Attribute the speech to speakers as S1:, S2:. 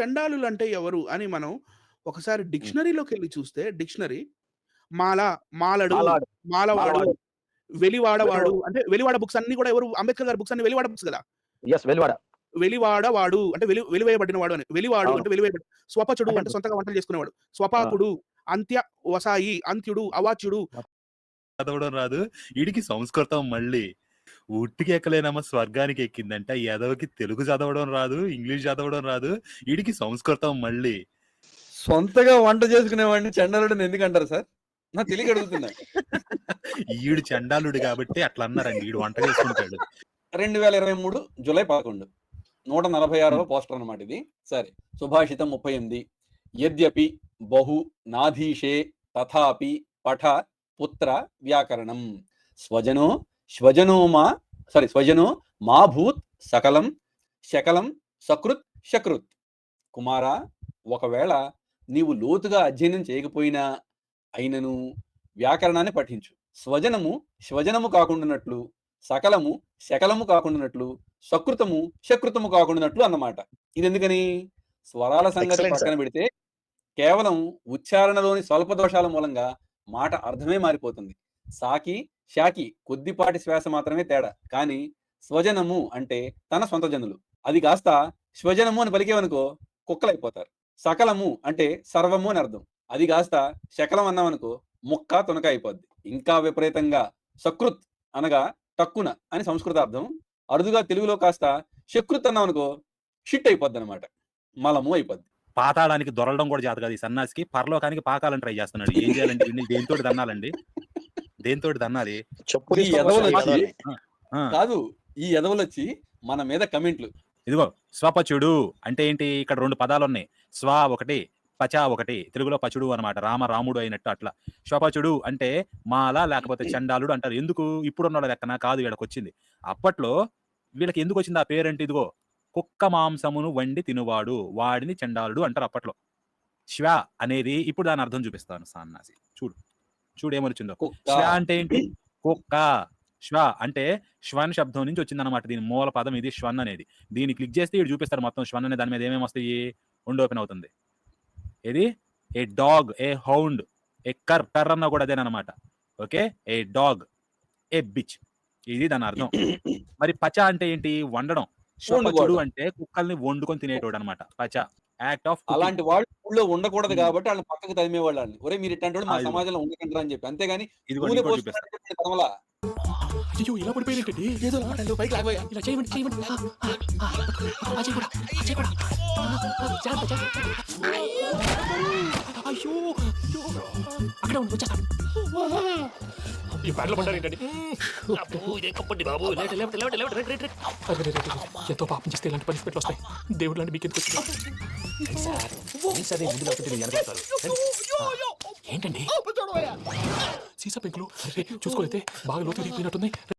S1: చండాలులు అంటే ఎవరు అని మనం ఒకసారి డిక్షనరీలోకెళ్ళి చూస్తే డిక్షనరీ మాల, మాలడు. మాలవాడు. వెలివాడవాడు
S2: వెలివాడు.
S1: అంటే వెలివాడ బుక్స్ అన్నీ కూడా ఎవరు అంబేద్కర్ గారి బుక్స్ అన్ని వెలివాడ బుక్స్!
S2: యెస్. వెలివాడ.
S1: వెలివాడవాడు అంటే వెలి వెలివేయబడినవాడు అని. వెలివాడు. అంటే వెలివేయబడి స్వపచుడు
S2: అంటే
S1: సొంతంగా వంటలు చేసుకునేవాడు. స్వపాకుడు, అంత్య వసాయి, అంత్యుడు, అవాచ్యుడు.
S3: చదవడం రాదు. ఈడికి సంస్కృతం మళ్ళీ. ఉట్టికి ఎక్కలేనమ్మ స్వర్గానికి ఎక్కిందంట. ఎదవకి తెలుగు చదవడం రాదు. ఇంగ్లీష్ చదవడం రాదు. ఈడికి సంస్కృతం మళ్ళీ.
S4: సొంతగా వంట చేసుకునేవాడిని చండాలుడని ఎందుకంటారు సార్? నాకు తెలియక అడుగుతున్నా.
S3: ఈడు చండాలుడు కాబట్టి అట్లా అన్నారండి. ఈడు వంట చేసుకుంటాడు.
S4: 2023 జూలై 11 146వ పోస్టర్ అన్నమాట ఇది. సరే. సుభాషితం 38 యద్యపి బహు నాధీశే తథాపి పఠ పుత్ర వ్యాకరణం స్వజనో శ్వజనో మా సారీ స్వజనో మా భూత్ సకలం శకలం సకృత్ శకృత్. కుమారా ఒకవేళ నీవు లోతుగా అధ్యయనం చేయకపోయినా అయినను వ్యాకరణాన్ని పఠించు. స్వజనము శ్వజనము కాకుండానట్లు సకలము శకలము కాకుండానట్లు సకృతము శకృతము కాకుండానట్లు అన్నమాట. ఇది ఎందుకని స్వరాల సంగతి పక్కన పెడితే కేవలం ఉచ్చారణలోని స్వల్ప దోషాల మూలంగా మాట అర్థమే మారిపోతుంది. సాకి షాకి కొద్దిపాటి శ్వాస మాత్రమే తేడా. కానీ స్వజనము అంటే తన సొంత జనులు. అది కాస్త స్వజనము అని పలికేవనుకో కుక్కలైపోతారు. సకలము అంటే సర్వము అని అర్థం. అది కాస్త శకలం అన్నామనుకో ముక్క తునక అయిపోద్ది. ఇంకా విపరీతంగా సకృత్ అనగా తక్కున అని సంస్కృత అర్థం అరుదుగా తెలుగులో కాస్త శకృత్ అన్నామనుకో షిట్ అయిపోద్ది అనమాట మలము అయిపోద్ది.
S3: పాతాళానికి దొరలడం కూడా చేత కాదు ఈ సన్నాసికి. పరలోకానికి పాకాలని ట్రై చేస్తున్నాడు. ఏం చేయాలండి? దేనితోటి దన్నాలండి? దేనితోటి దన్నాలి?
S4: కాదు ఈ ఎదవలు వచ్చి మన మీద కమెంట్లు
S3: ఇదిగో స్వపచుడు అంటే ఏంటి? ఇక్కడ 2 పదాలున్నాయి. స్వ ఒకటి, పచ ఒకటి. తెలుగులో పచుడు అన్నమాట. రామ రాముడు అయినట్టు అట్లా. స్వపచుడు అంటే మాల లేకపోతే చండాలుడు అంటారు. ఎందుకు? ఇప్పుడున్నోళ్ళ లెక్కన కాదు ఈడకొచ్చింది. అప్పట్లో వీళ్ళకి ఎందుకొచ్చింది ఆ పేరంటే ఇదిగో కుక్క మాంసమును వండి తినువాడు. వాడిని చండాలుడు అంటారు అప్పట్లో. శ్వ అనేది ఇప్పుడు దాని అర్థం చూపిస్తాను సన్నాసి. చూడు. చూడు ఏమొచ్చిందో. శ్వ అంటే ఏంటి? కుక్క. శ్వ అంటే శ్వన్ శబ్దం నుంచి వచ్చిందన్నమాట. దీని మూల పదం ఇది శ్వన్ అనేది. దీన్ని క్లిక్ చేస్తే ఈడు చూపిస్తారు మొత్తం శ్వన్ అనే దాని మీద ఏమేమి వస్తాయి? విండో ఓపెన్ అవుతుంది. ఏది? ఏ డాగ్, ఏ హౌండ్, ఏ కర్ కర్ అన్నా కూడా అదేనన్నమాట. Okay. A dog, a bitch. ఇది దాని అర్థం. మరి పచ అంటే ఏంటి? వండడం. అంటే కుక్కల్ని వండుకొని తినేటోడు అనమాట. పచ. యాక్ట్ ఆఫ్.
S4: అలాంటి వాళ్ళు ఊళ్ళో ఉండకూడదు. కాబట్టి వాళ్ళని పక్కకు తరిమేవాళ్ళు వాళ్ళని. ఒరే మీరు ఇట్లాంటి మా
S3: ఆ! ఇదిగో.
S4: సమాజంలో ఉండకండి అని చెప్పి అంతేగాని
S5: అయ్యో ఇలా పడిపోయినట్టండి ఏదో పైకి లాగబోయా ఇలా చేయమండి చేయమండి అయ్యో అయ్యో అక్కడే ఉండి వచ్చేస్తాను ఈ పడ్డారు ఏంటండి? బాబు. ఎంతో పాపం చేస్తే ఇలాంటి పనిష్మెంట్లు వస్తాయి. దేవుడు లాంటి మీకు ఎందుకు వచ్చింది సార్ సరే ముందు లేకపోతే మీరు వెనకాడతారు. రండి. ఆ, ఏంటండి? సీసా పెంకులు. చూసుకోలేతే బాగా లోతు దిగిపోయినట్టున్నాయి